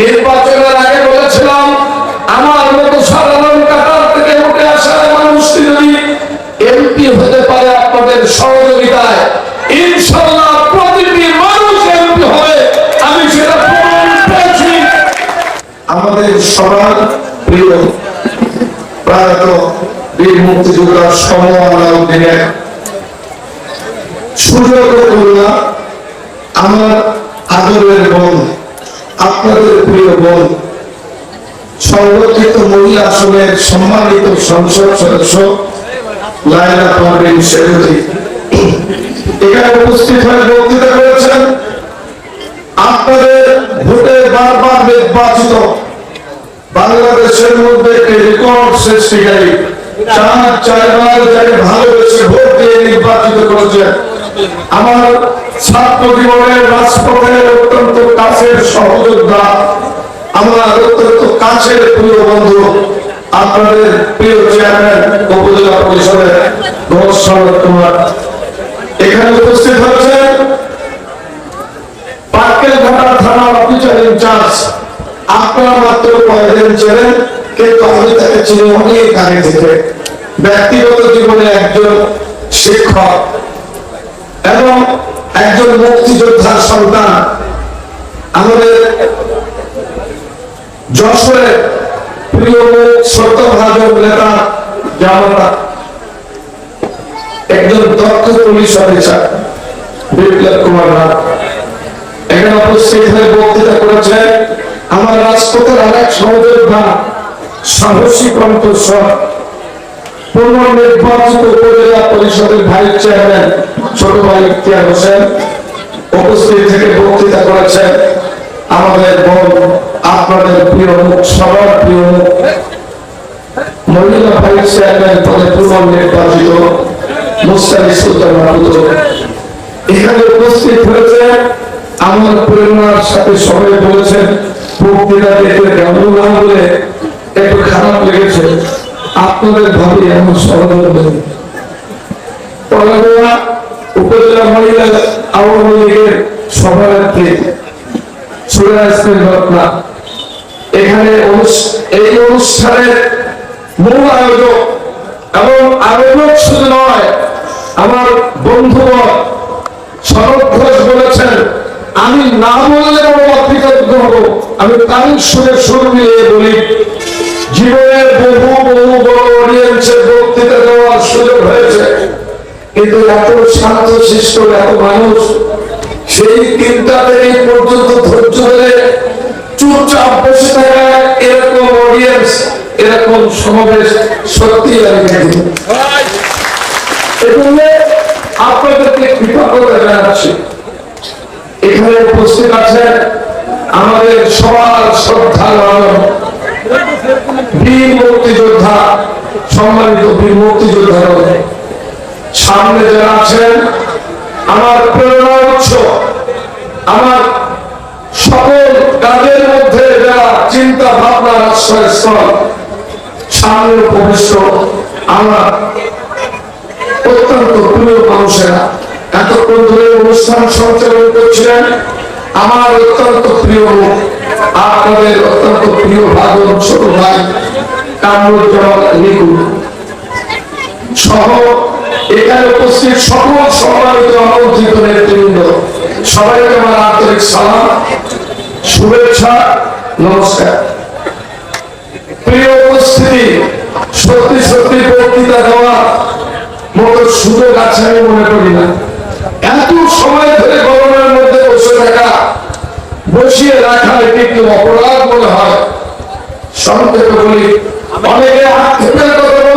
নির্বাচনের আগে বলেছিলাম, আমার মতো সাধারণ কাতার থেকে উঠে আসা মানুষটি যদি এমপি হতে পারে আপনাদের সহযোগিতায় ইনশাল্লাহ প্রতিটি মানুষ এমপি হবে। আমি সেটা প্রমাণ পেয়েছি। আমাদের সবার প্রিয় প্রয়াত বীর মুক্তিযোদ্ধা সম আলাউদ্দিনের সুযোগ কন্যা আমার আদরের বোন আপনাদের প্রিয় বোন সংরক্ষিত মহিলা আসনের সম্মানিত সংসদ সদস্য লাইলা পারভিন শেখুজি এখানে উপস্থিত হয়ে বক্তৃতা করেছেন আপনাদের ভোটে বারবার নির্বাচিত বাংলাদেশের মধ্যে একটি রেকর্ড সৃষ্টিকারী চার চারবার যাকে ভালোবেসে ভোট দিয়ে নির্বাচিত করেছেন। আমার ছাত্র জীবনের রাজপথের অত্যন্ত কাছের সহযোদ্ধা, আমার অত্যন্ত কাছের প্রিয় বন্ধু, আপনাদের প্রিয় চেয়ারম্যান, উপজেলা পরিষদের মোহাম্মদ কুমার এখানে উপস্থিত হয়েছেন পার্কের ঘাটা থানা অফিসার ইনচার্জ আপনারা মাত্র কয়েকদিন ছিলেন, কিন্তু আমি তাকে চিনি অনেক আগে থেকে ব্যক্তিগত জীবনে একজন শিক্ষক। একজন মুক্তিযোদ্ধার সন্তান, আমাদের যশোরের প্রিয় মুখ সত্যভাজন নেতা জামাতা, একজন দক্ষ পুলিশ অফিসার, বিপ্লব কুমার নাথ এখানে উপস্থিত হয়ে বক্তৃতা করেছেন আমার রাজপথের আরেক সহযোদ্ধা, সাহসী কণ্ঠস্বর পুনর্নির্বাচিত উপজেলা পরিষদের ভাইস চেয়ারম্যান ছোট ভাই ইখতিয়ার হোসেন। উপস্থিত থেকে বক্তৃতা করেছেন আমাদের বোন আপনাদের প্রিয় মুখ, সবার প্রিয় মুখ। মহিলা ভাইস চেয়ারম্যান পদে সুলতান মাহমুদ এখানে উপস্থিত হয়েছে আমার প্রেরণার সাথে সবাই বলেছেন, বক্তৃতা দেখলে কেমন না বলে একটু খারাপ লেগেছে। আপনাদের ভাবে এমন উপজেলা মহিলা আওয়ামী লীগের এখানে এই অনুষ্ঠানের মূল আয়োজক এবং আয়োজক শুধু নয়, আমার বন্ধুগণ, শরৎ ঘোষ বলেছেন, আমি না বললে হব আমি তার সুরে সুর মিলিয়ে বলি, জীবনের বহু বহু বড় অডিয়েন্সের বক্তৃতা দেওয়ার সুযোগ হয়েছে। কিন্তু এত শান্ত শিষ্ট এত মানুষ, সেই তিনটা এই পর্যন্ত ধৈর্য ধরে চুপচাপ বসে থাকা এরকম অডিয়েন্স এরকম সমাবেশ সত্যি আপনাদেরকে জানাচ্ছি। এখানে উপস্থিত আছেন আমাদের সবার শ্রদ্ধা বীর মুক্তিযোদ্ধা, সম্মানিত বীর মুক্তিযোদ্ধা সামনে যারা আছেন, আমার প্রেরণা উৎস, আমার সকল কাজের মধ্যে যারা চিন্তা ভাবনার আশ্রয়স্থল সামনে উপবিষ্ট আমার অত্যন্ত প্রিয় মানুষেরা, এতক্ষণ ধরে অনুষ্ঠান সঞ্চালন করছিলেন আমার অত্যন্ত প্রিয় আপনাদের অত্যন্ত প্রিয় ভাগন ছোট ভাই, কামরুজ্জামান নিকু সহ এখানে উপস্থিত সকল সম্মানিত আমন্ত্রিত নেতৃবৃন্দ, সবাইকে আমার আন্তরিক সালাম, শুভেচ্ছা, নমস্কার। প্রিয় উপস্থিতি, সত্যি সত্যি বক্তৃতা দেওয়া মতো সুযোগ আছে আমি মনে করি না। এত সময় ধরে গরমের মধ্যে বসে থাকা, বসিয়ে রাখা এটি একটি অপরাধ মনে হয়। সংক্ষেপে বলি, অনেকে আক্ষেপের কথা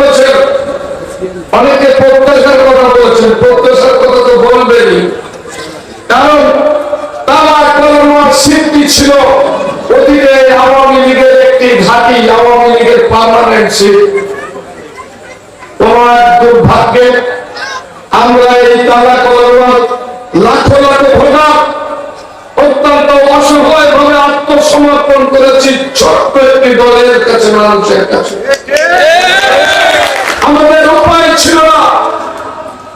অনেকে প্রত্যাশার কথা বলেছেন, প্রত্যাশার কথা তো বলবেনি কারণ তারা করোনার স্মৃতি ছিল। অতীতে আওয়ামী লীগের একটি ঘাঁটি, আওয়ামী লীগের পার্মানেন্ট সিট তোমার দুর্ভাগ্যে আমরা এই তালা করোনার লাখো লাখো ভোটার অত্যন্ত অসহায় ভাবে আত্মসমর্পণ করেছি। ছোট্ট একটি দলের কাছে, মানুষের কাছে আমাদের উপায় ছিল না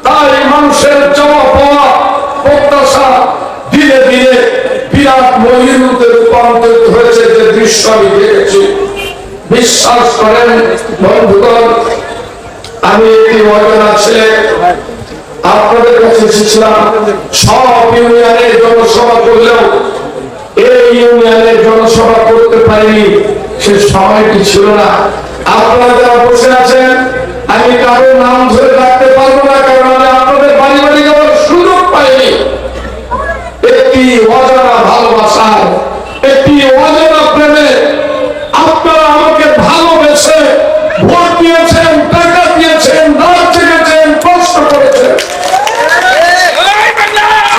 তাই মানুষের জমা পাওয়া প্রত্যাশা ধীরে ধীরে বিরাট মহিরুতে রূপান্তরিত হয়েছে যে দৃশ্য আমি দেখেছি। বিশ্বাস করেন, বন্ধুগণ, আমি একটি অজানা ছেলে আপনাদের কাছে এসেছিলাম। সব ইউনিয়নের জনসভা করলেও এই ইউনিয়নের জনসভা করতে পারিনি। সে সময়টি ছিল না। আপনারা যারা বসে আছেন, আমি কারও নাম ধরে রাখতে পারব না, কারণ আমি আপনাদের যাওয়ার সুযোগ পাইনি। একটি অজানা ভালোবাসার একটি অজানা প্রেমে আপনারা আমাকে ভালোবেসে ভোট দিয়েছেন টাকা দিয়েছেন রাত জেগেছেন কষ্ট করেছেন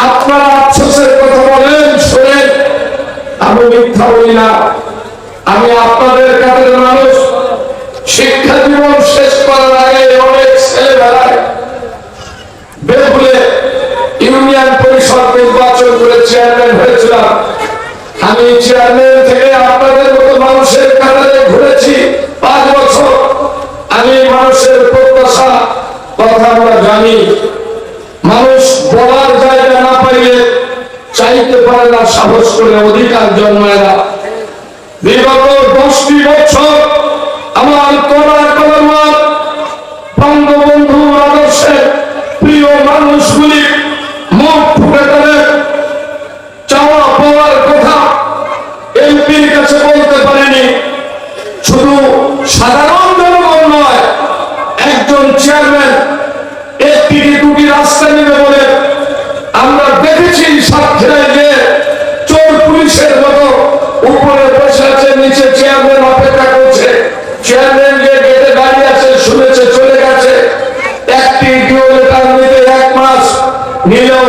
আপনারা আফসোসের কথা বলেন শোনেন আমি মিথ্যা বলি না আমি আপনাদের কাছে মানুষ শিক্ষা জীবন শেষ করার আগে অনেক ছেলেবেলায় বেলপুলে ইউনিয়ন পরিষদ নির্বাচন করে চেয়ারম্যান হয়েছিলাম আমি চেয়ারম্যান থেকে আপনাদের মতো মানুষের কাতারে ঘুরেছি পাঁচ বছর আমি মানুষের প্রত্যাশা কথা আমরা জানি মানুষ বলার জায়গা না পাইলে চাইতে পারে না সাহস করে অধিকার জন্মায় না। বিগত দশটি বছর আমার কলার চেয়ারম্যান যে গেটে দাঁড়িয়ে আছে শুনেছে চলে গেছে। একটি কিলোমিটার নিতে এক মাস নিলেও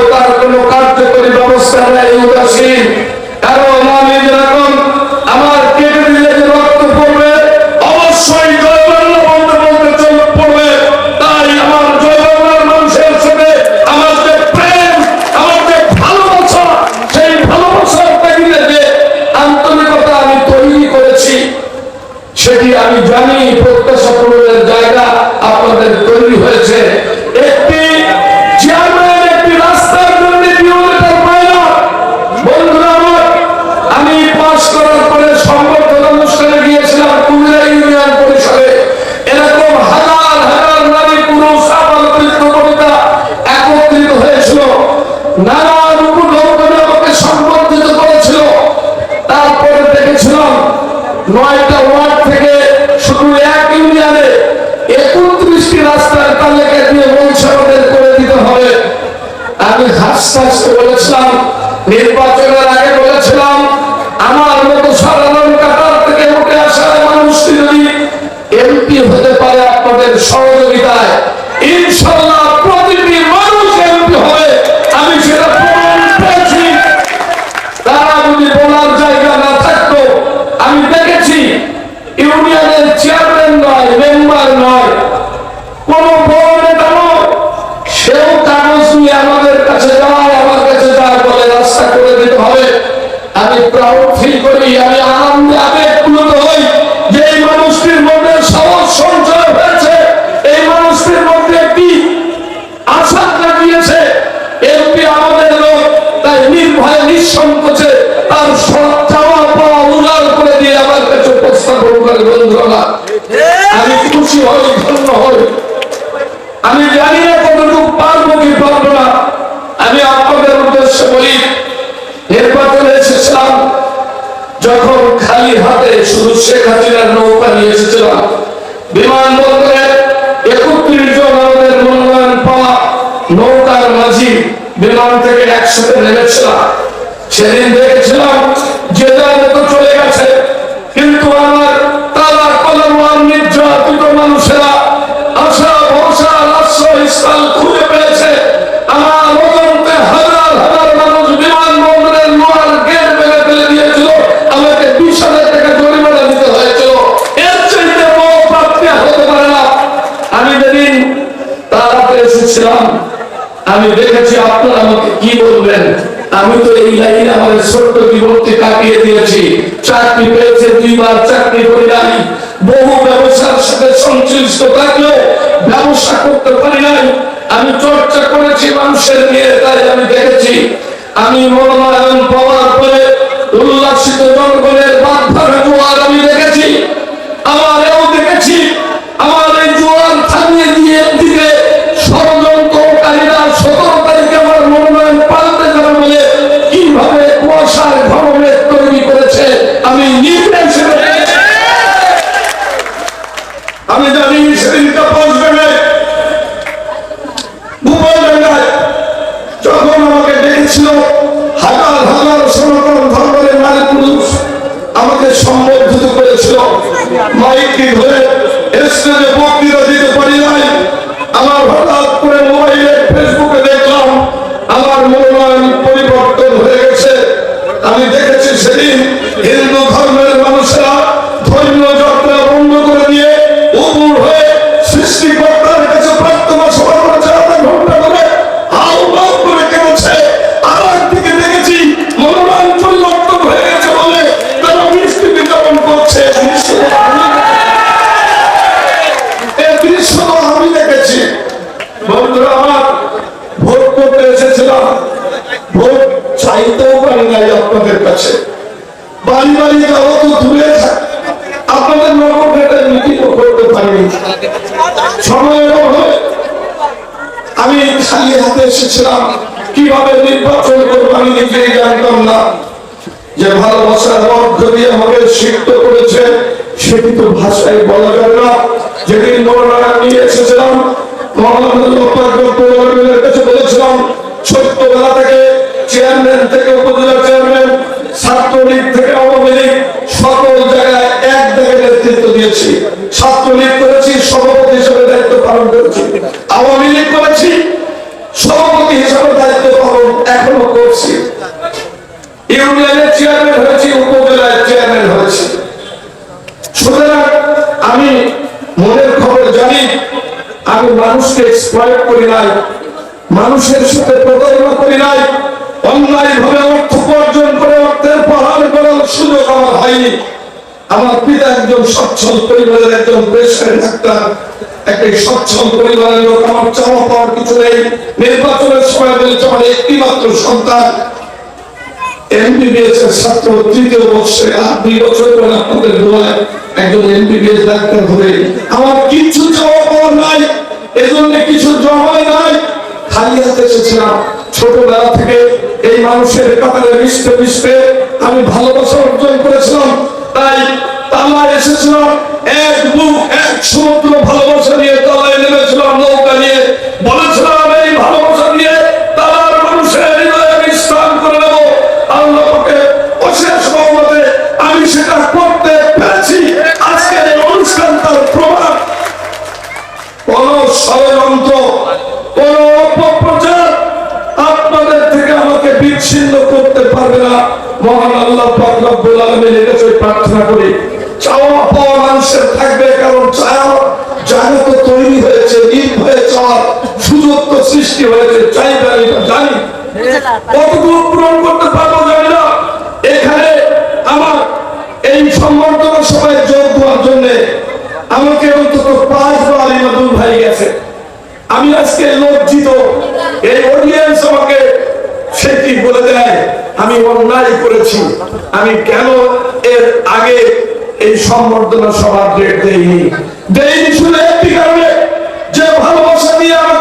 ইউনিয়নের চেয়ারম্যান নয়, মেম্বার নয়, কোন বড় নেতা নয়। সেও কাগজ নিয়ে আমাদের কাছে যায় আমার কাছে যায় বলে রাস্তা করে দিতে হবে। আমি প্রাউড খালি হাতে শুধু শেখ হাসিনার নৌকা নিয়ে এসেছিলাম। বিমানবন্দরে একত্রিশ জন আমাদের মনোনয়ন পাওয়া নৌকার মাঝি বিমান থেকে একসাথে নেমেছিলাম। সেদিন দেখেছিলাম যে যার মতো চলে করছিলাম আমি দেখেছি আপনারা আমাকে কি বলবেন? আমি তো এই লাইনে আমাদের ছোট্ট বিভক্তি কাটিয়ে দিয়েছি। চাকরি পেয়েছে দুইবার, চাকরি করে নাই। বহু ব্যবসার সাথে সংশ্লিষ্ট থাকলে ব্যবসা করতে পারি নাই। আমি চর্চা করেছি মানুষের নিয়ে, তাই আমি দেখেছি। আমি মনোনয়ন পাওয়ার পরে উল্লাসিত জনগণের মাধ্যমে আমি দেখেছি। আমার এও দেখেছি। হাতে কীভাবে নির্বাচন করব আমি নিজেই জানতাম না। যে ভালোবাসার অর্থ দিয়ে আমাকে সিদ্ধ করেছে, সেটি তো ভাষায় বলা যাবে না। যেদিন মনোনয়ন নিয়ে এসেছিলাম মহানগরের কাছে বলেছিলাম ছোট্টবেলা থেকে চেয়ারম্যান থেকে উপজেলা চেয়ারম্যান ছাত্রলীগ থেকে আওয়ামী লীগ সকল জায়গায় এক জায়গায় নেতৃত্ব দিয়েছি ছাত্রলীগ করেছি সভাপতি হিসেবে দায়িত্ব পালন করেছি আওয়ামী লীগ করেছি সভাপতি হিসেবে দায়িত্ব পালন এখনও করছি ইউনিয়নের চেয়ারম্যান হয়েছি উপজেলার চেয়ারম্যান হয়েছি সুতরাং আমি মনের খবর জানি আমি মানুষকে এক্সপ্লয়েট করি নাই, মানুষের সাথে প্রতারণা করি নাই, অন্যায় ভাবে অর্থ উপার্জন করে অর্থের পাহাড় করার সুযোগ আমার হয়নি। আমার পিতা একজন সচ্ছল পরিবারের একজন পেশায় ডাক্তার, একটি সচ্ছল পরিবারের লোক, আমার চাওয়া পাওয়ার কিছু নেই। নির্বাচনের সময় বলেছে আমার একটি মাত্র সন্তান এমবিবিএস এর ছাত্র তৃতীয় বর্ষে আর দুই বছর পরে আপনাদের দোয়ায় একজন এমবিবিএস ডাক্তার হবে। আমার কিছু চাওয়া পাওয়া নাই। এজন্য কিছু জমায় নাই। খালি হাতে এসেছিলাম। ছোটবেলা থেকে এই মানুষের কাতারে মিশতে মিশতে আমি ভালোবাসা অর্জন করেছিলাম। তাই তালায় এসেছিলাম। এক বুক, এক সমুদ্র ভালোবাসা নিয়ে তালায় নেমেছিলাম নৌকা নিয়ে। বলেছিলাম, এই ভালোবাসা সৃষ্টি হয়েছে চাইবে আমি এটা জানি। কতটুকু পূরণ করতে পারব জানি না। এখানে আমার এই সম্বর্ধনা সভায় যোগ দেওয়ার জন্য আমাকে অন্তত পাঁচবার ইমাদুল ভাই গেছে। আমি আজকে লজ্জিত। এই অডিয়েন্স আমাকে সেটি বলে দেয়? আমি অন্যায় করেছি। আমি কেন এর আগে এই সম্বর্ধনা সভার ডেট দেইনি? দেইনি শুধু একটি কারণে যে ভালোবাসা দিয়ে আমাকে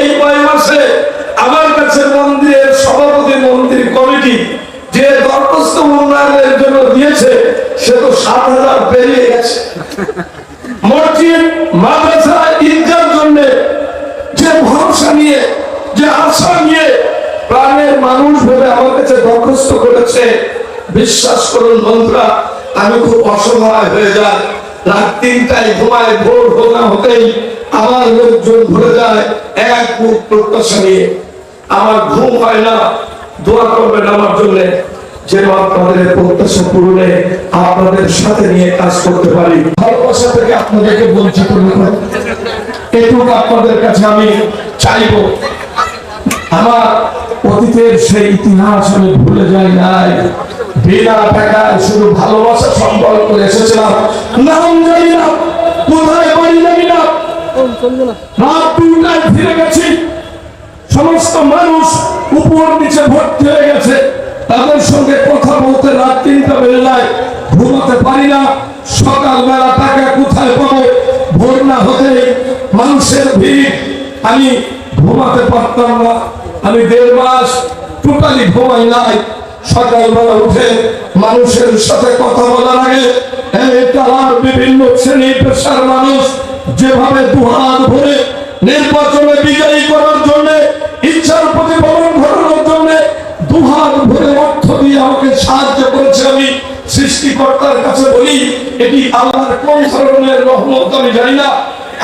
এই কয় মাসে আমার কাছে মন্দিরের সভাপতি মন্দির কমিটি যে দরখাস্ত উন্নয়নের জন্য দিয়েছে, সে তো সাত হাজার পেরিয়ে গেছে। মসজিদ, মাদ্রাসা ঈদগার জন্য যে ভরসা নিয়ে, যে আশা নিয়ে প্রাণের মানুষ ভেবে আমার কাছে দরখাস্ত করেছে, বিশ্বাস করুন বন্ধুরা, আমি খুব অসহায় হয়ে যাই। রাত তিনটায় ঘুমায়, ভোর হোক হতেই আমার লোকজন ভরে যায়, এক বুক প্রত্যাশা নিয়ে। আমার ঘুম হয় না, দোয়া করবেন আমার জন্য, যেন আপনাদের প্রত্যাশা পূরণে আপনাদের সাথে নিয়ে কাজ করতে পারি। ভালোবাসা থেকে আপনাদেরকে বঞ্চিত করে। আপনাদের কাছে আমি চাইব। আমার অতীতের সেই ইতিহাস আমি ভুলে যাই নাই। বিনা টাকায় শুধু ভালোবাসা সম্পর্ক এসেছিলাম নাম জানি না, কোথায় বাড়ি জানি না। রাত দুটায় ফিরে সমস্ত মানুষ উপর নিচে ভর্তি হয়ে গেছে। তাদের সঙ্গে কথা বলতে রাত তিনটা বেলায় ঘুমাতে পারি না। সকালবেলা টাকা কোথায় পাবো? ভোর না হতে মানুষের ভিড়। আমি ঘুমাতে পারতাম না। আমি দেড় মাস টোটালি ঘুমাই নাই। সকালবেলা উঠে মানুষের সাথে কথা বলার আগে তারার বিভিন্ন শ্রেণি পেশার মানুষ যেভাবে দুহাত ভরে নির্বাচনে বিজয়ী করার জন্য, ইচ্ছার প্রতিফলন ঘটানোর জন্য দুহাত ভরে অর্থ দিয়ে আমাকে সাহায্য করেছে আমি সৃষ্টিকর্তার কাছে বলি, এটি আল্লাহর কোন ধরনের রহমত আমি জানি না।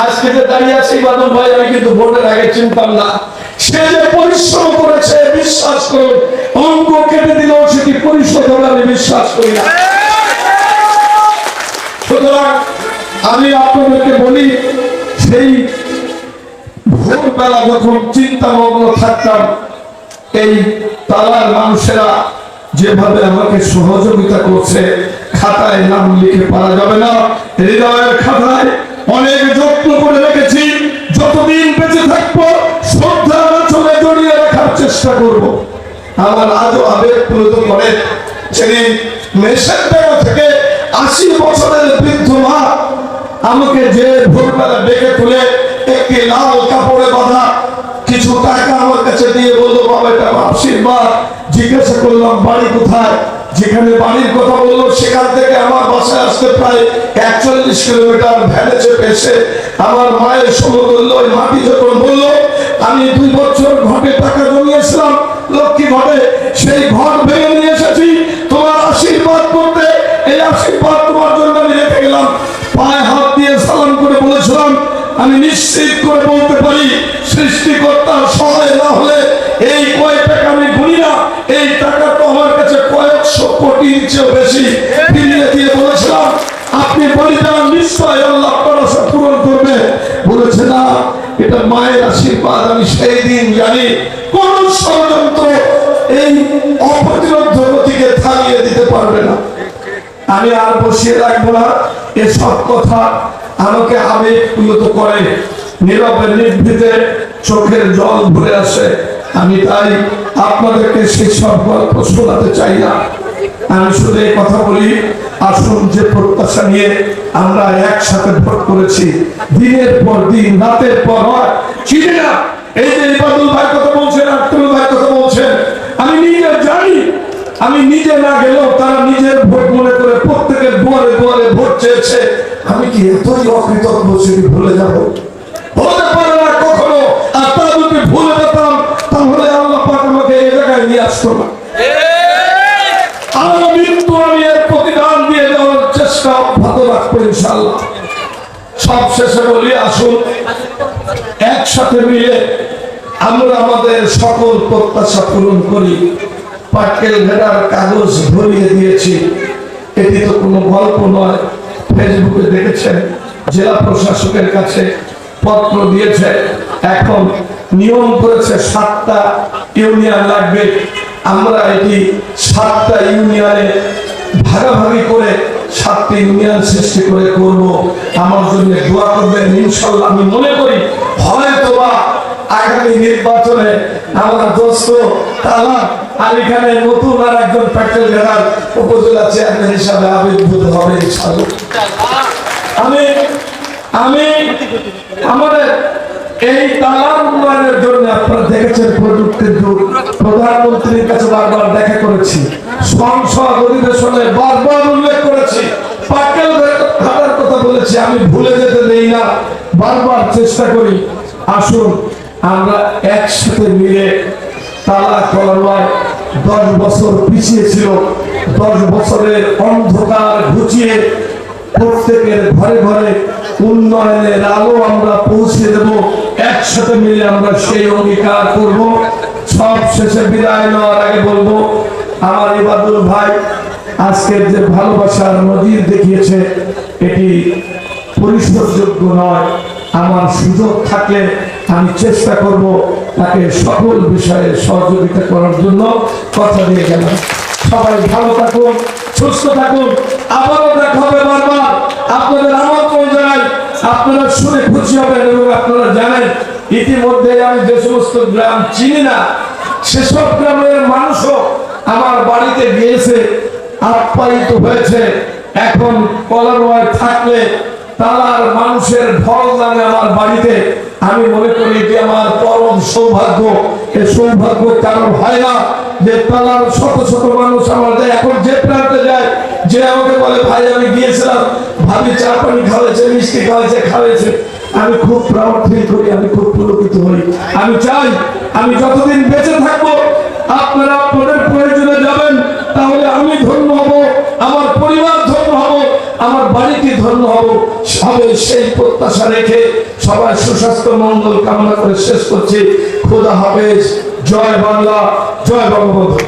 আজকে যে দাঁড়িয়ে ভাই, আমি কিন্তু ভোটের আগে চিনতাম না। সে যে পরিশ্রম করেছে, বিশ্বাস করুন, অঙ্ক কেটে দিলেও সেটি পরিশোধ হবে, আমি বিশ্বাস করি না। সুতরাং আমি আপনাদেরকে বলি সেই ভোরবেলা যখন চিন্তামগ্ন থাকতাম, এই তালার মানুষেরা যেভাবে আমাকে সহযোগিতা করছে, খাতায় নাম লিখে পারা যাবে না। হৃদয়ের খাতায় অনেক যত্ন করে রেখেছি। যতদিন বেঁচে থাকব শ্রদ্ধা চলে জড়িয়ে রাখার চেষ্টা করব। আমার আজও আবেগ প্রত করে সেদিন বেড়া থেকে আশি বছরের বৃদ্ধ মা আমাকে যে ভোরবেলা ডেকে তুলে একটি লাল কাপড়ে বাঁধা, কিছু টাকা আমার কাছে দিয়ে বলল, বাবা, এটা আমার আশীর্বাদ। জিজ্ঞাসা করলাম, বাড়ি কোথায়? যেখানে বাড়ির কথা বলল, সেখান থেকে আমার বাসায় আসতে প্রায় একচল্লিশ কিলোমিটার ভ্যানে চেপে এসে আমার মায়ের সমতুল্য ওই মাটি যখন বলল, আমি দুই বছর নিশ্চিত করে বলতে পারি সৃষ্টিকর্তার সহায় না হলে এই কয় টাকা আমি গুনি না এই টাকা তো আমার কাছে কয়েকশো কোটির চেয়েও বেশি ফিরিয়ে দিয়ে বলেছিলাম। আপনি বলিদান নিশ্চয় আল্লাহ আশা পূরণ করবে। বলেছে, না, এটা মায়ের আশীর্বাদ, আমি সেই দিন জানি কোন ষড়যন্ত্র এই অপ্রতিরোধ গতিকে থামিয়ে দিতে পারবে না। আমি আর বসিয়ে রাখব না, এসব কথা আমাকে আবেগ করে নীরবে নির্ভীতে চোখের জল ভরে আসে। আমি তাই আপনাদেরকে সেসব গল্প শোনাতে চাই না। আমি শুধু এই কথা বলি, আসুন যে প্রত্যাশা নিয়ে আমরা একসাথে ভোট করেছি। দিনের পর দিন, রাতের পর না, এই যে ভাই কথা বলছেন ভাই কথা বলছেন, আমি নিজে জানি, আমি নিজে না গেলেও তারা নিজের ভোট মনে করে প্রত্যেকের দুয়ারে দুয়ারে ভোট চেয়েছে। আমি কি এতই অকৃতজ্ঞ সেটি ভুলে যাব? যদি ভুলে যেতাম তাহলে আল্লাহ পাক নিয়ে আসতো না। আমি প্রতিদান দিয়ে দেওয়ার চেষ্টা অব্যাহত রাখব সব শেষে বলি, আসুন, একসাথে মিলে আমরা আমাদের সকল প্রত্যাশা করি। পাটকেল ঘেরার কাগজ ভরিয়ে দিয়েছি। এটি তো কোনো গল্প নয়। ফেসবুকে দেখেছেন, জেলা প্রশাসকের কাছে পত্র দিয়েছে। এখন নিয়ম করেছে সাতটা ইউনিয়ন লাগবে। আমরা এটি সাতটা ইউনিয়নে ভাগাভাগি করে সাতটি ইউনিয়ন সৃষ্টি করে করব। আমার জন্য দোয়া করবেন ইনশাল্লাহ আমি মনে করি হয়তো বা আগামী নির্বাচনে আমরা দোস্ত তালা আলী খানের নতুন আর একজন প্যাটেল উপজেলা চেয়ারম্যান হিসাবে আবির্ভূত হবে ইনশাল্লাহ আমি আমি আমাদের এই তালার উন্নয়নের জন্য আপনারা দেখেছেন প্রযুক্তির যুগ। প্রধানমন্ত্রীর কাছে বারবার দেখা করেছি। সংসদ অধিবেশনে বারবার উল্লেখ করেছি। কথা বলেছি, আমি ভুলে যেতে দেই না। বারবার চেষ্টা করি। আসুন, আমরা একসাথে মিলে তালা দশ বছর পিছিয়ে ছিল। দশ বছরের অন্ধকার ঘুচিয়ে প্রত্যেকের ঘরে ঘরে উন্নয়নের আলো আমরা পৌঁছে দেব। একসাথে মিলে আমরা সেই অঙ্গীকার করব। সব শেষে বিদায় নেওয়ার আগে বলব, আমার ইবাদুল ভাই আজকের যে ভালোবাসার নজির দেখিয়েছে, এটি পরিশোধযোগ্য নয়। আমার সুযোগ থাকলে আমি চেষ্টা করব তাকে সকল বিষয়ে সহযোগিতা করার জন্য। কথা দিয়ে গেলাম। সবাই ভালো থাকুন, সুস্থ থাকুন। আবারও বারবার। আপনাদের আমন্ত্রণ জানাই। আপনারা শুনে খুশি হবেন এবং আপনারা জানেন, ইতিমধ্যে আমি যে সমস্ত গ্রাম চিনি না, সেসব গ্রামের মানুষও আমার বাড়িতে গিয়েছে, আপ্যায়িত হয়েছে। এখন কলারওয়ায় থাকলে তালার মানুষের ঢল নামে আমার বাড়িতে। আমি মনে করি যে আমার পরম সৌভাগ্য, এ সৌভাগ্য কারণ হয় না যে তালার শত শত মানুষ আমার দেয়। এখন যে প্রান্তে যায়, যে আমাকে বলে, ভাই, আমি গিয়েছিলাম। ভাবি, চা পানি খাওয়াইছে, মিষ্টি খাওয়াইছে খাওয়াইছে। আমি খুব ফিল করি, আমি খুব পুলকিত হই। আমি চাই, আমি যতদিন বেঁচে থাকব, আপনারা আপনাদের প্রয়োজনে যাবেন তাহলে আমি ধন্য হব আমার পরিবার ধন্য হব আমার বাড়িতে ধন্য হব। হবে সেই প্রত্যাশা রেখে সবাই সুস্বাস্থ্য, মঙ্গল কামনা করে শেষ করছি। খোদা হাফেজ। জয় বাংলা। জয় বঙ্গবন্ধু।